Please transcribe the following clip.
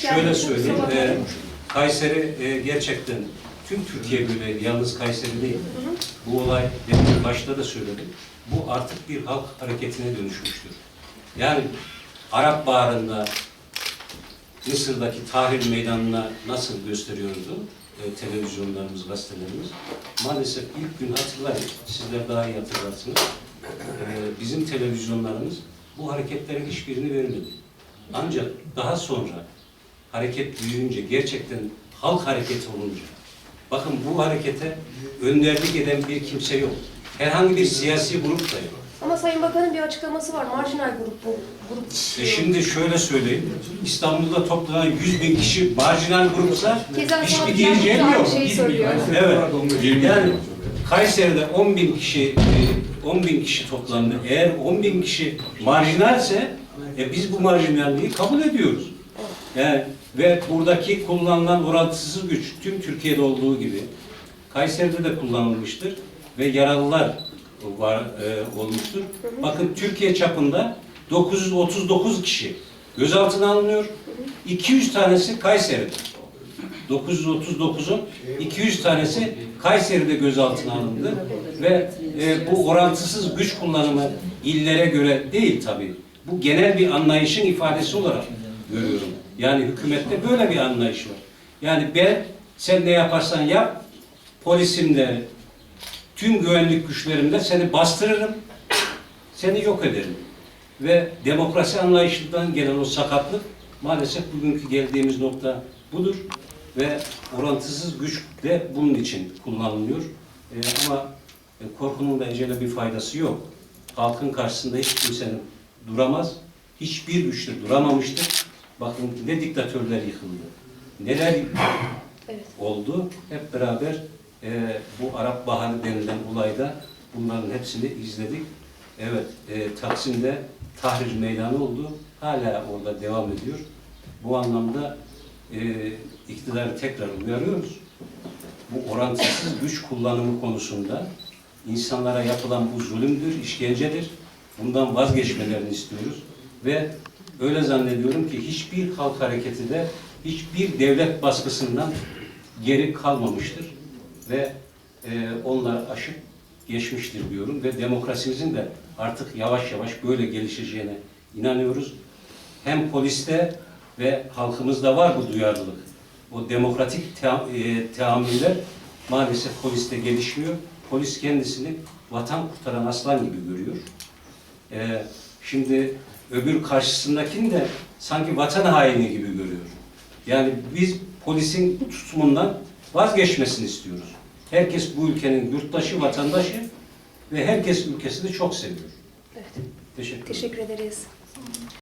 Şöyle söyleyeyim, e. Kayseri e, gerçekten tüm Türkiye böyle yalnız Kayseri değil. Bu olay demin başta da söyledim. Bu artık bir halk hareketine dönüşmüştür. Yani Arap Baharı'nda Mısır'daki Tahrir Meydanı'na nasıl gösteriyordu e, televizyonlarımız, gazetelerimiz. Maalesef ilk gün hatırlayın, sizler daha iyi hatırlarsınız. E, bizim televizyonlarımız bu hareketlerin hiçbirini vermedi. Ancak daha sonra hareket büyüyünce, gerçekten halk hareketi olunca, bakın bu harekete önderlik eden bir kimse yok. Herhangi bir siyasi grup da yok. Ama Sayın Bakan'ın bir açıklaması var. Marjinal grup bu. Grup E şimdi şöyle söyleyeyim, İstanbul'da toplanan 100 bin kişi marjinal grupsa Keza hiçbir diyeceğim yok. şeyi söylüyor. Evet. Yani Kayseri'de 10 bin kişi e, 10 bin kişi toplandı. Eğer 10 bin kişi marjinalse e, biz bu marjinalliği kabul ediyoruz. Yani ve buradaki kullanılan orantısız güç tüm Türkiye'de olduğu gibi Kayseri'de de kullanılmıştır ve yaralılar var e, olmuştur. Bakın Türkiye çapında 939 kişi gözaltına alınıyor. 200 tanesi Kayseri'de. 939'un 200 tanesi Kayseri'de gözaltına alındı ve e, bu orantısız güç kullanımı illere göre değil tabii. Bu genel bir anlayışın ifadesi olarak görüyorum. Yani hükümette böyle bir anlayış var. Yani ben sen ne yaparsan yap polisimle tüm güvenlik güçlerimle seni bastırırım, seni yok ederim. Ve demokrasi anlayışından gelen o sakatlık maalesef bugünkü geldiğimiz nokta budur. Ve orantısız güç de bunun için kullanılıyor. Ee, ama e, korkunun da ecele bir faydası yok. Halkın karşısında hiç kimsenin duramaz. Hiçbir güç de duramamıştır. Bakın ne diktatörler yıkıldı. Neler Evet. oldu. Hep beraber e, bu Arap Baharı denilen olayda bunların hepsini izledik. Evet, e, Taksim'de Tahrir Meydanı oldu. Hala orada devam ediyor. Bu anlamda e, iktidarı tekrar uyarıyoruz. Bu orantısız güç kullanımı konusunda insanlara yapılan bu zulümdür, işkencedir. Bundan vazgeçmelerini istiyoruz. Ve öyle zannediyorum ki hiçbir halk hareketi de hiçbir devlet baskısından geri kalmamıştır. Ve e, onlar aşıp geçmiştir diyorum. Ve demokrasimizin de artık yavaş yavaş böyle gelişeceğine inanıyoruz. Hem poliste ve halkımızda var bu duyarlılık. O demokratik te- e, teamüller maalesef poliste gelişmiyor. Polis kendisini vatan kurtaran aslan gibi görüyor. Ee, şimdi öbür karşısındakini de sanki vatan haini gibi görüyor. Yani biz polisin bu tutumundan vazgeçmesini istiyoruz. Herkes bu ülkenin yurttaşı, vatandaşı ve herkes ülkesini çok seviyor. Evet. Teşekkür. Teşekkür ederiz.